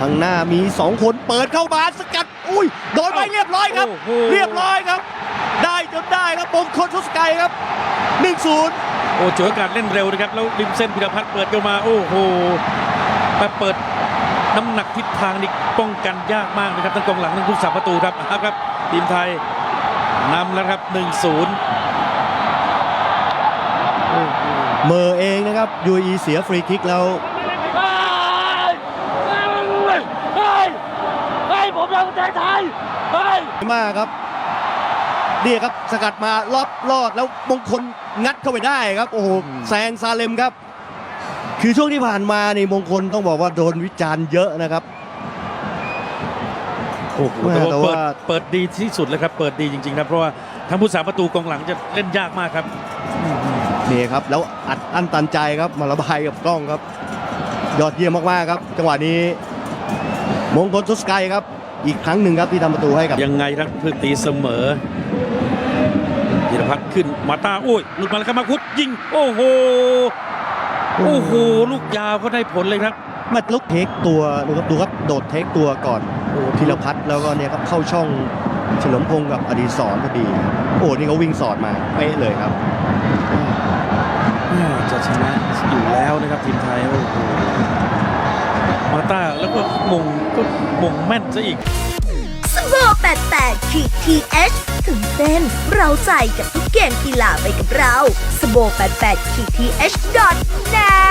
ข้างหน้ามี 2 คนเปิดเข้ามาสกัด อุ้ย โดนไปเรียบร้อยครับโอ้โหเรียบร้อยครับ ได้จนได้ครับมงคลทศกัยครับ1-0โอ้ฉวยโอกาสเล่นเร็วนะครับ แล้วริมเส้นพิรพัฒน์เปิดเข้ามา โอ้โหมาเปิดน้ำหนักทิศทางนี่ป้องกันยากมากนะครับทั้งกองหลังทั้งผู้สาประตูครับเอาครับทีมไทยนำแล้วครับ1-0โอ้โหเมอร์เองนะครับยูอีเสียฟรีคิกแล้ว มากครับนี่ครับสกัดมาลอบลอดแล้วมงคลงัดเข้าไปได้ครับ โอ้โหแซงซาเลมครับ คือช่วงที่ผ่านมานี่มงคลต้องบอกว่าโดนวิจารณ์เยอะนะครับโอ้โหแม่แต่แต่ว่าว่าเปิดเปิดดีที่สุดเลยครับ เปิดดีจริงๆนะเพราะว่าทั้งผู้สาประตูกองหลังจะเล่นยากมากครับนี่ครับแล้วอัดอั้นตันใจครับมาระบายกับกล้องครับ ยอดเยี่ยมมากๆครับ จังหวะนี้ มงคลทุสกายครับ อีกครั้งหนึ่งครับที่ทำประตูให้กับยังไงครับเพื่อตีเสมอธีรพัฒน์ขึ้นมาตาโอ้ยหลุดมาแล้วครับมาคุดยิงโอ้โหโอ้โหลูกยาวก็ได้ผลเลยครับมาลุกเทคตัวดูครับดูครับโดดเทคตัวก่อนโอ้ธีรพัฒน์แล้วก็เนี่ยครับเข้าช่องเฉลิมพงศ์กับอดีศรพอดี โอ้นี่เขาวิ่งสอดมาเป๊ะเลยครับจะชนะอยู่แล้วนะครับทีมไทยโอ้โหมา ต้า แล้วก็มงก็มงแม่นซะอีกสโบ88ขีด th ถึงเต้นเราใจกับทุกเกมกีฬาไปกับเราสโบ88ขีด th net